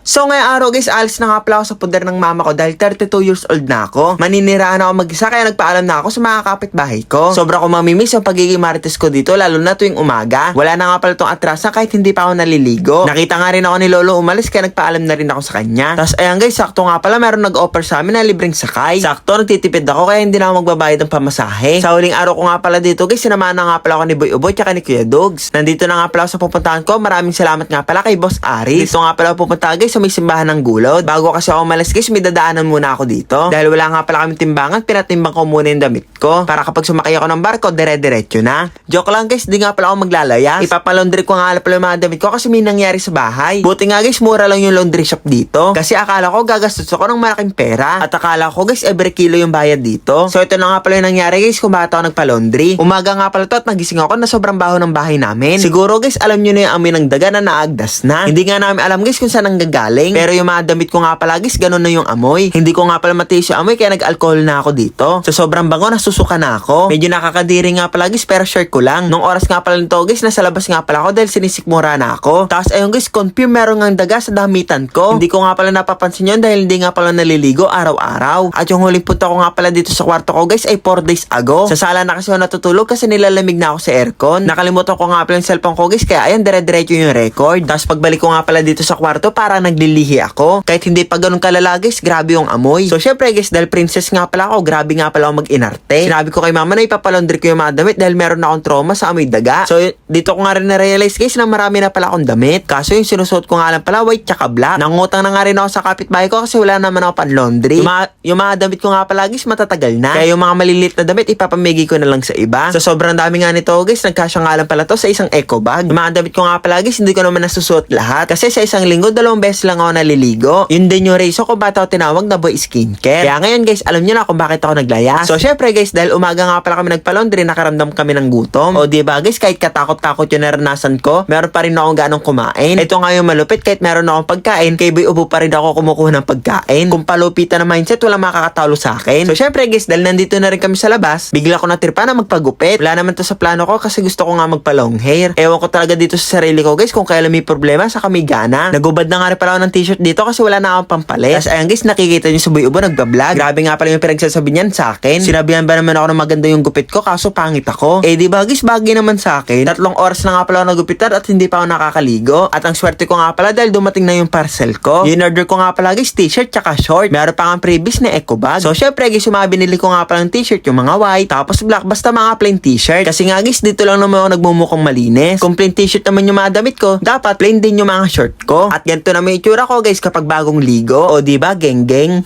So ngayong araw guys, alis na nga pala ako sa puder ng mama ko dahil 32 years old na ako. Maniniraan ako mag-isa kaya nagpaalam na ako sa mga kapitbahay ko. Sobra ko mamimiss yung pagiging marites ko dito lalo na tuwing umaga. Wala na nga pala tong atrasa kahit hindi pa ako naliligo. Nakita nga rin ako ni Lolo umalis kaya nagpaalam na rin ako sa kanya. Tapos ayan guys, sakto nga pala meron nag-offer sa amin na libreng sakay. Sakto, nagtitipid ako kaya hindi na ako magbabayad ng pamasahe. Sa huling araw ko nga pala dito guys, sinamahan na nga pala ako ni Boy Uboy tsaka ni Kuya Dogs. Nandito na nga pala sa pupuntahan ko. Maraming salamat nga pala kay Boss Aris. Dito nga pala pupunta guys sa may simbahan ng gulod. Bago kasi ako umalis guys, may dadaanan muna ako dito. Dahil wala nga pala kami timbangan, pinatimbang ko muna yung damit ko. Para kapag sumakay ako ng barko, dire-diretso na. Joke lang guys, di nga pala ako maglalayas. Ipapalaundry ko nga pala yung mga damit ko kasi may nangyari sa bahay. Buti nga guys, mura lang yung laundry shop dito. Kasi akala ko gagastos ako ng malaking pera. At akala ko guys, every kilo yung bayad dito. So ito na nga pala yung nangyari guys kung bakit ako nagpa-laundry. Umaga nga pala to at nagising ako na sobrang baho ng bahay namin. Siguro guys, alam nyo na yung amoy ng daga na naagdas na. Hindi nga namin alam guys kung saan ang gagaling. Pero yung mga damit ko nga pala guys, ganun na yung amoy. Hindi ko nga pala matiis yung amoy kaya nag-alcohol na ako dito. So sobrang bango, nasusuka na ako. Medyo nakakadiri nga pala guys, pero share ko lang. Nung oras nga pala nito guys, nasa labas nga pala ako dahil sinisikmura na ako. Tapos ayun guys, confirm meron nga daga sa damitan ko. Hindi ko nga pala napapansin yun dahil hindi nga pala naliligo araw-araw. At yung huling punta ko nga pala dito sa kwarto ko guys ay 4 days ago. Sa sala na kasi ako natutulog kasi nilalamig na ako sa aircon. Nakalimutan ko nga pala yung cellphone ko guys kaya ayan dire-diretso yung record. Tapos pagbalik ko nga pala dito sa kwarto para naglilihi ako. Kahit hindi pa ganun kalala guys, grabe yung amoy. So syempre guys, dahil princess nga pala ako, grabe nga pala ako mag-inarte. Sinabi ko kay mama na ipapalaundry ko yung mga damit dahil meron akong trauma sa amoy daga. So dito ko nga rin na-realize guys na marami na pala akong damit. Kaso yung sinusuot ko nga lang pala white tsaka black. Nangutang na nga rin ako sa kapitbahay ko kasi wala naman ako pan laundry. Yung mga, yung mga damit ko nga pala guys matatagal na. Kaya yung mga maliliit na damit ipapamigay ko na lang sa iba. So sobrang dami nga nito guys, nagkasya nga lang pala to sa isang eco bag. Yung mga damit ko nga pala guys, hindi ko naman nasusuot lahat. Kasi sa isang linggo, dalawang beses lang ako naliligo. Yun din yung reason kung ba't ako tinawag na boy skincare. Kaya ngayon guys, alam nyo na kung bakit ako naglaya. So syempre guys, dahil umaga nga pala kami nagpa-laundry, nakaramdam kami ng gutom. O di ba guys, kahit katakot-takot yung naranasan ko, meron pa rin akong ganong kumain. Ito nga yung malupit, kahit meron akong pagkain, kay boy ubo pa rin ako kumukuha ng pagkain. Kung palupitan na mindset, wala makakatalo sa akin. So syempre guys, dahil nandito na rin kami sa labas, bigla ko natirpa na magpagupit. Wala naman to sa plano ko kasi gusto ko nga magpa-long hair. Ewan ko talaga dito sa sarili ko guys kung kailan may problema sa kamigana. Nagubad na nga rin pala ako ng t-shirt dito kasi wala na akong pampalit. Tapos ayan guys, nakikita niyo sa Boy Ubo nagbablog. Grabe nga pala yung pinagsasabi niyan sa akin. Sinabihan ba naman ako na maganda yung gupit ko kaso pangit ako. Eh di ba guys, bagay naman sa akin. Tatlong oras na nga pala ako nagupitan at hindi pa ako nakakaligo. At ang swerte ko nga pala dahil dumating na yung parcel ko. Yung order ko nga pala guys, t-shirt tsaka short. Meron pa nga previous na eco bag. So syempre guys, yung mga binili ko nga pala ng t-shirt, yung mga white, tapos black, basta mga plain t-shirt. Kasi nga guys, dito lang naman ako nagmumukhang malinis. Kung plain t-shirt naman yung mga damit ko, dapat plain din yung mga short ko. At ganito naman itsura ko guys kapag bagong ligo. O di ba, geng geng.